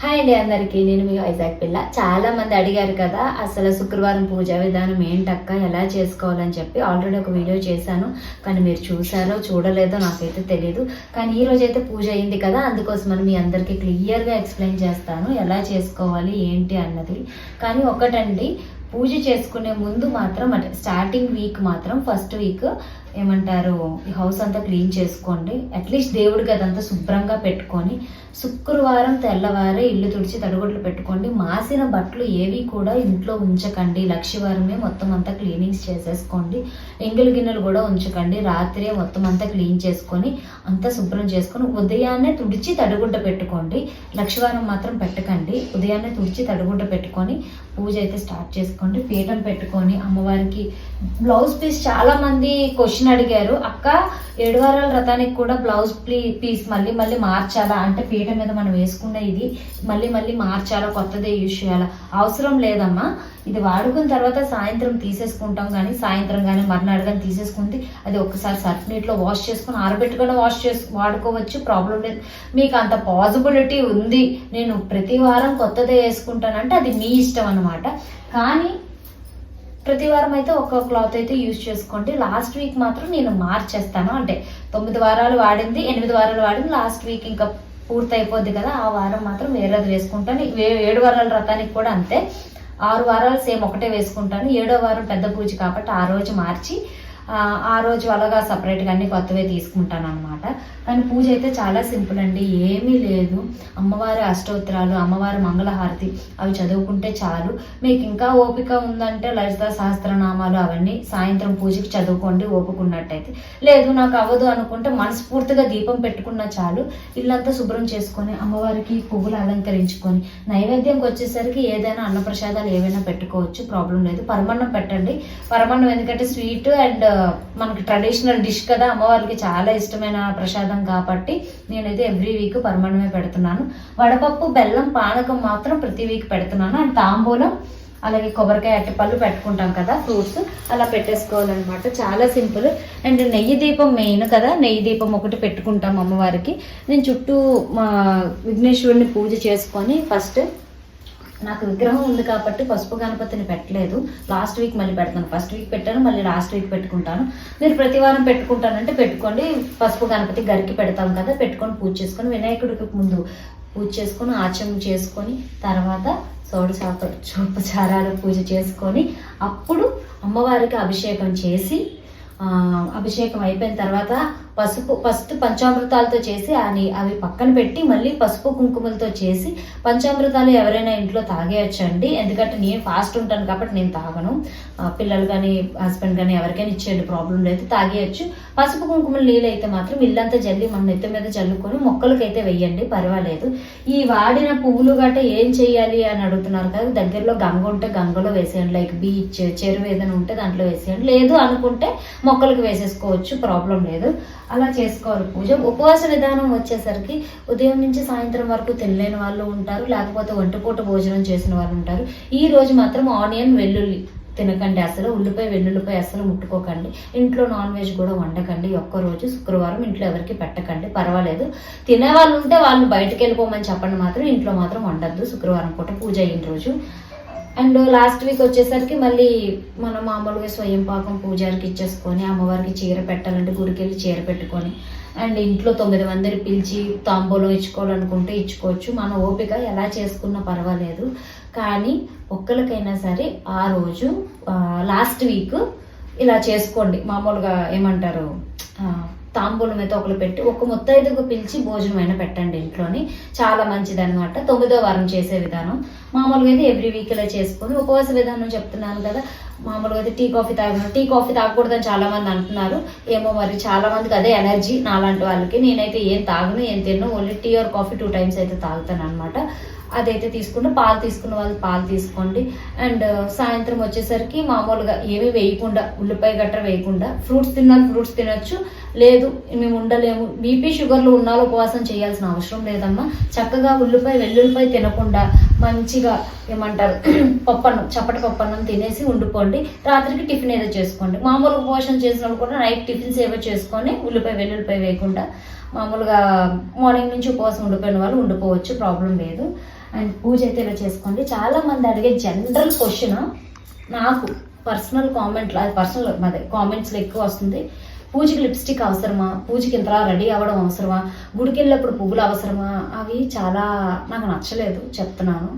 Hi అండి అందరికీ. నేను మీ వైజాగ్ పిల్ల. చాలా మంది అడిగారు కదా అసలు శుక్రవారం పూజా విధానం ఏంటక్క ఎలా చేసుకోవాలని చెప్పి. ఆల్రెడీ ఒక వీడియో చేశాను కానీ మీరు చూసారో చూడలేదో నాకైతే తెలియదు కానీ ఈ రోజు అయితే పూజ అయింది కదా అందుకోసమని మీ అందరికీ క్లియర్గా ఎక్స్ప్లెయిన్ చేస్తాను ఎలా చేసుకోవాలి ఏంటి అన్నది. కానీ ఒకటండి పూజ చేసుకునే ముందు మాత్రం అంటే స్టార్టింగ్ వీక్ మాత్రం ఫస్ట్ వీక్ ఏమంటారు ఈ హౌస్ అంతా క్లీన్ చేసుకోండి. అట్లీస్ట్ దేవుడికి అదంతా శుభ్రంగా పెట్టుకొని శుక్రవారం తెల్లవారే ఇల్లు తుడిచి తడుగుడ్లు పెట్టుకోండి. మాసిన బట్టలు ఏవి కూడా ఇంట్లో ఉంచకండి. లక్షవారమే మొత్తం అంతా క్లీనింగ్స్ చేసేసుకోండి. ఎంగిలి గిన్నెలు కూడా ఉంచకండి. రాత్రే మొత్తం అంతా క్లీన్ చేసుకొని అంతా శుభ్రం చేసుకొని ఉదయాన్నే తుడిచి తడుగుడ్డ పెట్టుకోండి. లక్షవారం మాత్రం పెట్టకండి. ఉదయాన్నే తుడిచి తడుగుడ్డ పెట్టుకొని పూజ అయితే స్టార్ట్ చేసుకోండి. పీఠం పెట్టుకొని అమ్మవారికి బ్లౌజ్ పీస్ చాలా మంది క్వశ్చన్ అడిగారు అక్క ఏడు వారాల రథానికి కూడా బ్లౌజ్ ప్లీ పీస్ మళ్ళీ మళ్ళీ మార్చాలా? అంటే పీట మీద మనం వేసుకున్న ఇది మళ్ళీ మళ్ళీ మార్చాలా? కొత్తదే యూజ్ చేయాలా? అవసరం లేదమ్మా. ఇది వాడుకున్న తర్వాత సాయంత్రం తీసేసుకుంటాం కానీ సాయంత్రం కానీ మర్నాడు కానీ తీసేసుకుంటే అది ఒక్కసారి సర్ఫ్ నీటిలో వాష్ చేసుకుని ఆరబెట్టుకొని వాష్ చేసు వాడుకోవచ్చు. ప్రాబ్లం లేదు. మీకు అంత పాసిబిలిటీ ఉంది. నేను ప్రతి వారం కొత్తదే వేసుకుంటానంటే అది మీ ఇష్టం అనమాట కానీ ప్రతి వారం అయితే ఒక క్లాత్ అయితే యూజ్ చేసుకోండి. లాస్ట్ వీక్ మాత్రం నేను మార్చేస్తాను. అంటే తొమ్మిది వారాలు వాడింది ఎనిమిది వారాలు వాడింది. లాస్ట్ వీక్ ఇంకా పూర్తి అయిపోద్ది కదా ఆ వారం మాత్రం వేరేది వేసుకుంటాను. ఏడు వారాల రథానికి కూడా అంతే. ఆరు వారాలు సేమ్ ఒకటే వేసుకుంటాను. ఏడో వారం పెద్ద పూజ కాబట్టి ఆ రోజు మార్చి ఆ, రోజు అలాగా సపరేట్గా అన్ని కొత్తవే తీసుకుంటాను అనమాట కానీ పూజ అయితే చాలా సింపుల్ అండి. ఏమీ లేదు. అమ్మవారి అష్టోత్తరాలు అమ్మవారి మంగళహారతి అవి చదువుకుంటే చాలు. మీకు ఇంకా ఓపిక ఉందంటే లలిత సహస్రనామాలు అవన్నీ సాయంత్రం పూజకి చదువుకోండి ఓపుకున్నట్టయితే. లేదు నాకు అవ్వదు అనుకుంటే మనస్ఫూర్తిగా దీపం పెట్టుకున్నా చాలు. ఇల్లంతా శుభ్రం చేసుకొని అమ్మవారికి పువ్వులు అలంకరించుకొని నైవేద్యంకి వచ్చేసరికి ఏదైనా అన్నప్రసాదాలు ఏవైనా పెట్టుకోవచ్చు. ప్రాబ్లం లేదు. పరమన్నం పెట్టండి. పరమన్నం ఎందుకంటే స్వీట్ అండ్ మనకి ట్రెడిషనల్ డిష్ కదా అమ్మవారికి చాలా ఇష్టమైన ప్రసాదం కాబట్టి నేనైతే ఎవ్రీ వీక్ పరమన్నమే పెడుతున్నాను. వడపప్పు బెల్లం పానకం మాత్రం ప్రతి వీక్ పెడుతున్నాను. అండ్ తాంబూలం అలాగే కొబ్బరికాయ అట్టపళ్ళు పెట్టుకుంటాం కదా ఫ్రూట్స్. అలా పెట్టేసుకోవాలన్నమాట. చాలా సింపుల్. అండ్ నెయ్యి దీపం మెయిన్ కదా నెయ్యి దీపం ఒకటి పెట్టుకుంటాం అమ్మవారికి. నేను చుట్టూ మా విఘ్నేశ్వరుని పూజ చేసుకొని ఫస్ట్ నాకు విగ్రహం ఉంది కాబట్టి పసుపు గణపతిని పెట్టలేదు. లాస్ట్ వీక్ మళ్ళీ పెడతాను. ఫస్ట్ వీక్ పెట్టాను మళ్ళీ లాస్ట్ వీక్ పెట్టుకుంటాను. మీరు ప్రతి వారం పెట్టుకుంటానంటే పెట్టుకోండి. పసుపు గణపతి గరికి పెడతాం కదా పెట్టుకొని పూజ చేసుకొని వినాయకుడికి ముందు పూజ చేసుకొని ఆచరణ చేసుకొని తర్వాత సోడసాప చూపచారాలు పూజ చేసుకొని అప్పుడు అమ్మవారికి అభిషేకం చేసి అభిషేకం అయిపోయిన తర్వాత పసుపు ఫస్ట్ పంచామృతాలతో చేసి అని అవి పక్కన పెట్టి మళ్ళీ పసుపు కుంకుమలతో చేసి పంచామృతాలు ఎవరైనా ఇంట్లో తాగేయచ్చండి. ఎందుకంటే నేను ఫాస్ట్ ఉంటాను కాబట్టి నేను తాగను. పిల్లలు కానీ హస్బెండ్ కానీ ఎవరికైనా ఇచ్చేయండి ప్రాబ్లం లేదు తాగేయచ్చు. పసుపు కుంకుమలు నీళ్ళు అయితే మాత్రం ఇల్లంతా జల్లి మన నెత్తి మీద చల్లుకొని మొక్కలకైతే వెయ్యండి పర్వాలేదు. ఈ వాడిన పువ్వులు గట్ట ఏం చెయ్యాలి అని అడుగుతున్నారు కదా దగ్గరలో గంగ ఉంటే గంగలో వేసేయండి లైక్ బీచ్ చెరువు ఏదైనా ఉంటే దాంట్లో వేసేయండి. లేదు అనుకుంటే మొక్కలకు వేసేసుకోవచ్చు ప్రాబ్లం లేదు. అలా చేసుకోవాలి పూజ ఉపవాస విధానం వచ్చేసరికి ఉదయం నుంచి సాయంత్రం వరకు తినలేని వాళ్ళు ఉంటారు లేకపోతే ఒంటిపూట భోజనం చేసిన వాళ్ళు ఉంటారు. ఈ రోజు మాత్రం ఆనియన్ వెల్లుల్లి తినకండి అసలు. ఉల్లిపాయ వెల్లుల్లిపాయ అసలు ముట్టుకోకండి. ఇంట్లో నాన్ వెజ్ కూడా వండకండి. ఒక్క రోజు శుక్రవారం ఇంట్లో ఎవరికి పెట్టకండి. పర్వాలేదు. తినే వాళ్ళు ఉంటే వాళ్ళు బయటకు వెళ్ళిపోమని చెప్పండి మాత్రం ఇంట్లో మాత్రం వండద్దు. శుక్రవారం పూట పూజ అయిన రోజు అండ్ లాస్ట్ వీక్ వచ్చేసరికి మళ్ళీ మనం మామూలుగా స్వయం పాకం పూజారికి ఇచ్చేసుకొని అమ్మవారికి చీర పెట్టాలంటే గుడికి వెళ్ళి చీర పెట్టుకొని అండ్ ఇంట్లో తొమ్మిది మందిని పిలిచి తాంబూలం ఇచ్చుకోవాలనుకుంటే ఇచ్చుకోవచ్చు. మన ఓపిక ఎలా చేసుకున్నా పర్వాలేదు. కానీ ఒక్కరికైనా సరే ఆ రోజు లాస్ట్ వీక్ ఇలా చేసుకోండి. మామూలుగా ఏమంటారు తాంబూలం అయితే ఒకరు పెట్టి ఒక ముత్తైదుకు పిలిచి భోజనం అయినా పెట్టండి ఇంట్లోని. చాలా మంచిది అనమాట తొమ్మిదో వారం చేసే విధానం. మామూలుగా అయితే ఎవ్రీ వీక్ ఇలా చేసుకొని ఉపవాస విధానం చెప్తున్నాను కదా. మామూలుగా అయితే టీ కాఫీ తాగను టీ కాఫీ తాగకూడదని చాలా మంది అంటున్నారు. ఏమో మరి చాలా మందికి అదే ఎనర్జీ నాలాంటి వాళ్ళకి. నేనైతే ఏం తాగను ఏం తిన్ను only tea or coffee two times అయితే తాగుతాను అనమాట అదైతే తీసుకుంటే పాలు తీసుకున్న వాళ్ళు పాలు తీసుకోండి. అండ్ సాయంత్రం వచ్చేసరికి మామూలుగా ఏమీ వేయకుండా ఉల్లిపాయ గట్ర వేయకుండా ఫ్రూట్స్ తిన్నాను ఫ్రూట్స్ తినొచ్చు. లేదు మేము ఉండలేము. బీపీ షుగర్లు ఉన్న ఉపవాసం చేయాల్సిన అవసరం లేదమ్మా. చక్కగా ఉల్లిపాయ వెల్లుల్లిపాయ తినకుండా మంచిగా ఏమంటారు? పప్పన్నం చప్పటి పప్పన్నం తినేసి ఉండిపోండి. రాత్రికి టిఫిన్ ఏదో చేసుకోండి. మామూలుగా పోషణ చేసిన వాళ్ళు కూడా నైట్ టిఫిన్స్ ఏవో చేసుకొని ఉల్లిపాయ వెల్లుల్లిపాయ వేయకుండా మామూలుగా మార్నింగ్ నుంచి ఉపవాసం ఉండిపోయిన వాళ్ళు ఉండిపోవచ్చు ప్రాబ్లం లేదు. అండ్ పూజ అయితే ఇలా చేసుకోండి. చాలామంది అడిగే జనరల్ క్వశ్చన్ నాకు పర్సనల్ కామెంట్లో అది పర్సనల్ అదే కామెంట్స్లో ఎక్కువ వస్తుంది. పూజకి లిప్స్టిక్ అవసరమా? పూజకి ఇంతలా రెడీ అవ్వడం అవసరమా? గుడికి వెళ్ళినప్పుడు పువ్వులు అవసరమా? అవి చాలా నాకు నచ్చలేదు చెప్తున్నాను.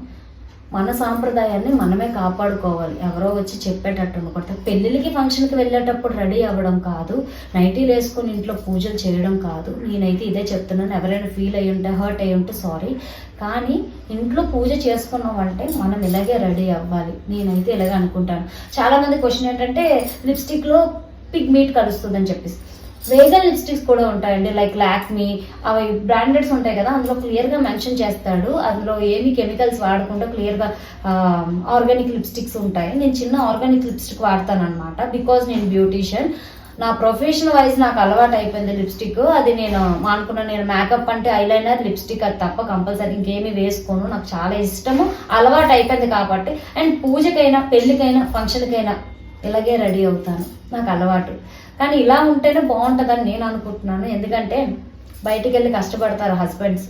మన సాంప్రదాయాన్ని మనమే కాపాడుకోవాలి. ఎవరో వచ్చి చెప్పేటట్టు ఉండకూడదు. పెళ్ళిళ్ళకి ఫంక్షన్కి వెళ్ళేటప్పుడు రెడీ అవ్వడం కాదు. నైటీలు వేసుకొని ఇంట్లో పూజలు చేయడం కాదు. నేనైతే ఇదే చెప్తున్నాను. ఎవరైనా ఫీల్ అయ్యి ఉంటే హర్ట్ అయ్యి ఉంటే సారీ కానీ ఇంట్లో పూజ చేసుకున్నామంటే మనం ఇలాగే రెడీ అవ్వాలి. నేనైతే ఇలాగే అనుకుంటాను. చాలామంది క్వశ్చన్ ఏంటంటే లిప్స్టిక్లో పిగ్ మీట్ కలుస్తుందని చెప్పేసి. వేగన్ లిప్స్టిక్స్ కూడా ఉంటాయండి లైక్ లాక్మీ అవి బ్రాండెడ్స్ ఉంటాయి కదా అందులో క్లియర్గా మెన్షన్ చేస్తాడు. అందులో ఏమి కెమికల్స్ వాడకుండా క్లియర్గా ఆర్గానిక్ లిప్స్టిక్స్ ఉంటాయి. నేను చిన్న ఆర్గానిక్ లిప్స్టిక్ వాడతాను అనమాట బికాజ్ నేను బ్యూటీషియన్ నా ప్రొఫెషన్ వైజ్ నాకు అలవాటు అయిపోయింది లిప్స్టిక్ అది నేను అనుకున్న నేను మేకప్ అంటే ఐలైనర్ లిప్స్టిక్ అది తప్ప కంపల్సరీ ఇంకేమీ వేసుకోను. నాకు చాలా ఇష్టము. అలవాటు అయిపోయింది కాబట్టి. అండ్ పూజకైనా పెళ్ళికైనా ఫంక్షన్కైనా ఇలాగే రెడీ అవుతాను. నాకు అలవాటు. కానీ ఇలా ఉంటేనే బాగుంటుందని నేను అనుకుంటున్నాను. ఎందుకంటే బయటికి వెళ్ళి కష్టపడతారు హస్బెండ్స్.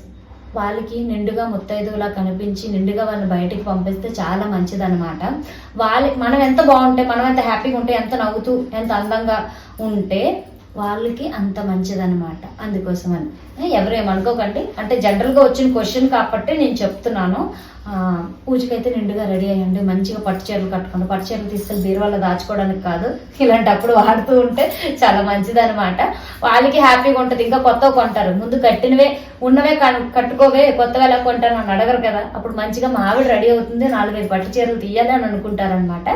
వాళ్ళకి నిండుగా ముత్తైదువులా కనిపించి నిండుగా వాళ్ళని బయటికి పంపిస్తే చాలా మంచిదన్నమాట. వాళ్ళకి మనం ఎంత బాగుంటే మనం ఎంత హ్యాపీగా ఉంటే ఎంత నవ్వుతూ ఎంత అందంగా ఉంటే వాళ్ళకి అంత మంచిదన్నమాట. అందుకోసమని ఎవరేమనుకోకండి అంటే జనరల్గా వచ్చిన క్వశ్చన్ కాబట్టి నేను చెప్తున్నాను. పూజకైతే నిండుగా రెడీ అయ్యండి. మంచిగా పట్టు చీరలు కట్టుకోండి. పట్టు చీరలు తీసుకెళ్ళి బీరువాళ్ళ దాచుకోవడానికి కాదు. ఇలాంటప్పుడు వాడుతూ ఉంటే చాలా మంచిదన్నమాట. వాళ్ళకి హ్యాపీగా ఉంటుంది. ఇంకా కొత్తవి కొంటారు. ముందు కట్టినవే ఉన్నవే కట్టుకోవే కొత్తవి ఎలా కొంటాను అని అడగరు కదా. అప్పుడు మంచిగా మా ఆవిడ రెడీ అవుతుంది. నాలుగైదు పట్టు చీరలు తీయాలి అని అనుకుంటారనమాట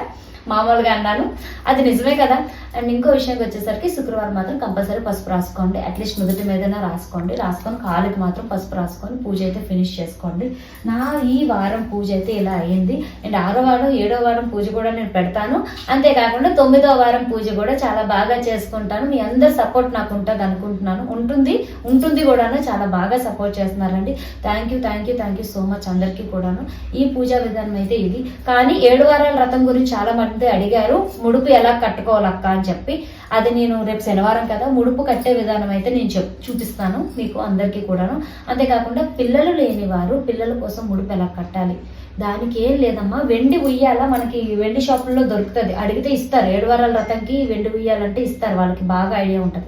మామూలుగా అన్నాను. అది నిజమే కదా? అండ్ ఇంకో విషయంకి వచ్చేసరికి శుక్రవారం మాత్రం కంపల్సరీ పసుపు రాసుకోండి. అట్లీస్ట్ నుదుటి మీదైనా రాసుకోండి. రాసుకొని కాలుకి మాత్రం పసుపు రాసుకొని పూజ అయితే ఫినిష్ చేసుకోండి. నా ఈ వారం పూజ అయితే ఇలా అయ్యింది. అండ్ ఆరో వారం ఏడో వారం పూజ కూడా నేను పెడతాను. అంతేకాకుండా తొమ్మిదో వారం పూజ కూడా చాలా బాగా చేసుకుంటాను. మీ అందరి సపోర్ట్ నాకు ఉంటుంది అనుకుంటున్నాను. ఉంటుంది ఉంటుంది కూడాను చాలా బాగా సపోర్ట్ చేస్తున్నారండి. Thank you thank you thank you so much అందరికీ కూడాను. ఈ పూజా విధానం అయితే ఇది. కానీ ఏడు వారాల రథం గురించి చాలా మంది అడిగారు ముడుపు ఎలా కట్టుకోవాలక్క? అని చెప్పి. అది నేను రేపు శనివారం కదా ముడుపు కట్టే విధానం అయితే నేను చెప్ చూపిస్తాను మీకు అందరికీ కూడాను. అంతేకాకుండా పిల్లలు లేని వారు పిల్లల కోసం ముడుపు ఎలా కట్టాలి? దానికి ఏం లేదమ్మా వెండి ఉయ్యాల మనకి వెండి షాపుల్లో దొరుకుతుంది. అడిగితే ఇస్తారు. ఏడు వారాల రథంకి వెండి ఉయ్యాలంటే ఇస్తారు. వాళ్ళకి బాగా ఐడియా ఉంటుంది.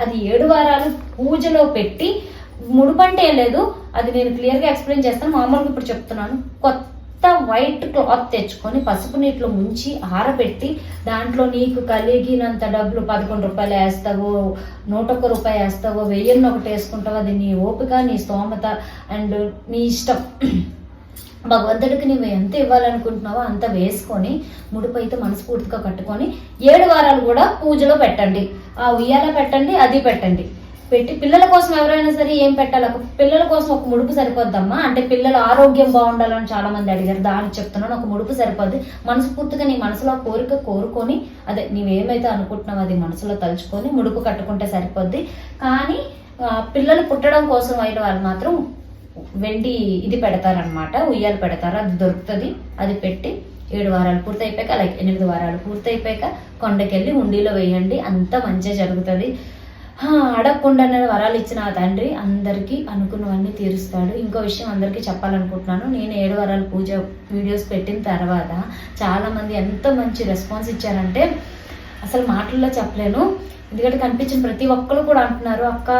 అది ఏడు వారాలు పూజలో పెట్టి ముడుపంటే లేదు అది నేను క్లియర్గా ఎక్స్ప్లెయిన్ చేస్తాను. మామూలుగా ఇప్పుడు చెప్తున్నాను. కొత్త వైట్ క్లాత్ తెచ్చుకొని పసుపు నీటిలో ముంచి ఆరబెట్టి దాంట్లో నీకు కలిగినంత డబ్బులు పదకొండు రూపాయలు వేస్తావో నూట ఒక్క రూపాయి వేస్తావో వెయ్యిన్ని ఒకటి వేసుకుంటావు అది నీ ఓపిక నీ స్తోమత అండ్ నీ ఇష్టం. భగవంతుడికి నువ్వు ఎంత ఇవ్వాలనుకుంటున్నావో అంత వేసుకొని ముడుపు అయితే మనస్ఫూర్తిగా కట్టుకొని ఏడు వారాలు కూడా పూజలో పెట్టండి. ఆ ఉయ్యాల పెట్టండి అది పెట్టండి. పెట్టి పిల్లల కోసం ఎవరైనా సరే ఏం పెట్టాలి? ఒక పిల్లల కోసం ఒక ముడుపు సరిపోద్దమ్మా? అంటే పిల్లల ఆరోగ్యం బాగుండాలని చాలా మంది అడిగారు. దానికి చెప్తున్నాను. ఒక ముడుపు సరిపోద్ది. మనస్ఫూర్తిగా నీ మనసులో కోరిక కోరుకొని అదే నీవేమైతే అనుకుంటున్నావు అది మనసులో తలుచుకొని ముడుపు కట్టుకుంటే సరిపోద్ది. కానీ పిల్లలు పుట్టడం కోసం అయిన వాళ్ళు మాత్రం వెండి ఇది పెడతారనమాట ఉయ్యాలు పెడతారు. అది దొరుకుతుంది. అది పెట్టి ఏడు వారాలు పూర్తయిపోయాక లైక్ ఎనిమిది వారాలు పూర్తయిపోయాక కొండకెళ్ళి హుండీలో వేయండి. అంత మంచిగా జరుగుతుంది. అడగకుండానే వరాలు ఇచ్చిన తండ్రి అందరికీ అనుకున్నవన్నీ తీరుస్తాడు. ఇంకో విషయం అందరికీ చెప్పాలనుకుంటున్నాను. నేను ఏడు వరాలు పూజ వీడియోస్ పెట్టిన తర్వాత చాలామంది ఎంత మంచి రెస్పాన్స్ ఇచ్చారంటే అసలు మాటల్లో చెప్పలేను. ఎందుకంటే కనిపించిన ప్రతి ఒక్కరు కూడా అంటున్నారు అక్క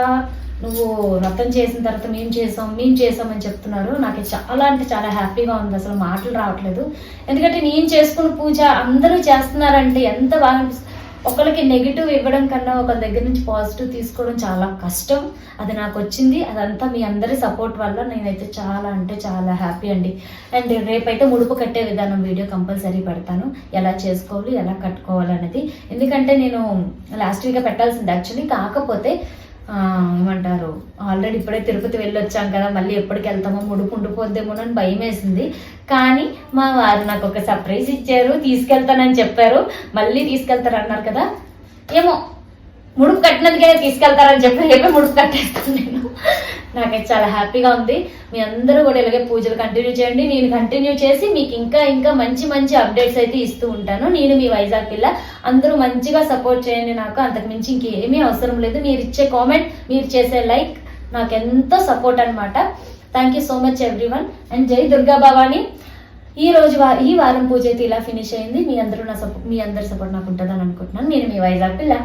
నువ్వు వ్రతం చేసిన తర్వాత మేము చేసాం మేము చేసాం అని చెప్తున్నారు. నాకు చాలా అంటే చాలా హ్యాపీగా ఉంది. అసలు మాటలు రావట్లేదు. ఎందుకంటే నేను చేసుకున్న పూజ అందరూ చేస్తున్నారంటే ఎంత బాగా అనిపిస్తుంది. ఒకరికి నెగిటివ్ ఇవ్వడం కన్నా ఒకరి దగ్గర నుంచి పాజిటివ్ తీసుకోవడం చాలా కష్టం. అది నాకు వచ్చింది. అదంతా మీ అందరి సపోర్ట్ వల్ల నేనైతే చాలా అంటే చాలా హ్యాపీ అండి. అండ్ రేపైతే ముడుపు కట్టే విధానం వీడియో కంపల్సరీ పెడతాను. ఎలా చేసుకోవాలి ఎలా కట్టుకోవాలి అనేది. ఎందుకంటే నేను లాస్ట్ వీక్ పెట్టాల్సింది యాక్చువల్లీ కాకపోతే ఏమంటారు? ఆల్రెడీ ఇప్పుడే తిరుపతి వెళ్ళొచ్చాం కదా మళ్ళీ ఎప్పటికి వెళ్తామో ముడుపు ఉండిపోద్దేమో అని భయం వేసింది కానీ మా వారు నాకు ఒక సర్ప్రైజ్ ఇచ్చారు తీసుకెళ్తానని చెప్పారు. మళ్ళీ తీసుకెళ్తారు అన్నారు కదా ఏమో ముడుపు కట్టినందుకే తీసుకెళ్తారని చెప్పి రేపే ముడుపు కట్టేస్తాను నేను. నాకైతే చాలా హ్యాపీగా ఉంది. మీ అందరూ కూడా ఇలాగే పూజలు కంటిన్యూ చేయండి. నేను కంటిన్యూ చేసి మీకు ఇంకా ఇంకా మంచి మంచి అప్డేట్స్ అయితే ఇస్తూ ఉంటాను. నేను మీ వైజాగ్ పిల్ల. అందరూ మంచిగా సపోర్ట్ చేయండి నాకు. అంతకు మించి ఇంకేమీ అవసరం లేదు. మీరు ఇచ్చే కామెంట్ మీరు చేసే లైక్ నాకు ఎంతో సపోర్ట్ అనమాట thank you so much everyone and Jai Durga Bhavani. ఈ రోజు వా- ఈ వారం పూజ అయితే ఇలా ఫినిష్ అయింది. మీ అందరూ నా సపోర్ట్ మీ అందరి సపోర్ట్ నాకు ఉంటుందని అనుకుంటున్నాను. నేను మీ వైజాగ్ పిల్ల.